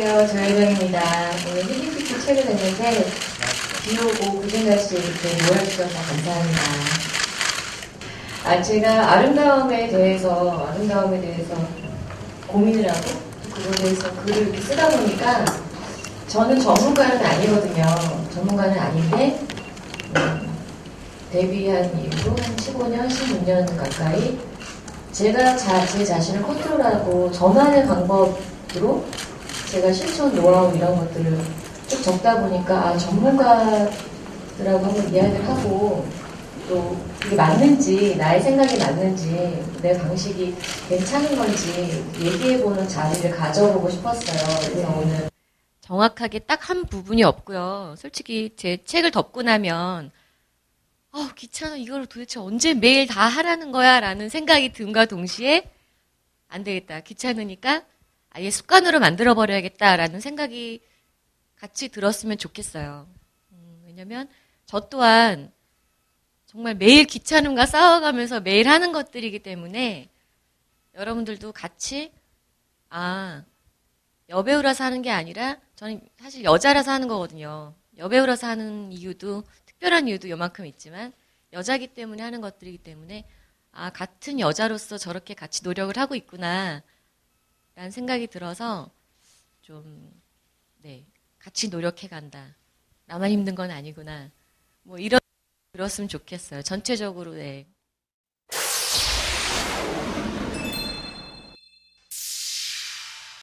안녕하세요. 조혜정입니다. 오늘 힐링피트 책을 냈는데 비 오고 고생할수 있게 모여주셔서 감사합니다. 아, 제가 아름다움에 대해서, 아름다움에 대해서 고민을 하고 그거에 대해서 글을 이렇게 쓰다 보니까 저는 전문가는 아니거든요. 전문가는 아닌데 음, 데뷔한 이후로 한 15년, 16년 가까이 제가 자, 제 자신을 컨트롤하고 저만의 방법으로 제가 실천 노하우 이런 것들을 쭉 적다 보니까, 아, 전문가들하고 한번 이야기를 하고, 또 이게 맞는지 나의 생각이 맞는지 내 방식이 괜찮은 건지 얘기해보는 자리를 가져보고 싶었어요. 그래서 오늘 정확하게 딱 한 부분이 없고요. 솔직히 제 책을 덮고 나면 어, 귀찮아. 이걸 도대체 언제 매일 다 하라는 거야? 라는 생각이 든과 동시에 안 되겠다. 귀찮으니까 아예 습관으로 만들어 버려야겠다라는 생각이 같이 들었으면 좋겠어요. 음, 왜냐면 저 또한 정말 매일 귀찮음과 싸워가면서 매일 하는 것들이기 때문에 여러분들도 같이 아 여배우라서 하는 게 아니라 저는 사실 여자라서 하는 거거든요. 여배우라서 하는 이유도 특별한 이유도 요만큼 있지만 여자기 때문에 하는 것들이기 때문에 아 같은 여자로서 저렇게 같이 노력을 하고 있구나 라는 생각이 들어서 좀 네, 같이 노력해 간다. 나만 힘든 건 아니구나. 뭐 이런 들었으면 좋겠어요. 전체적으로 네.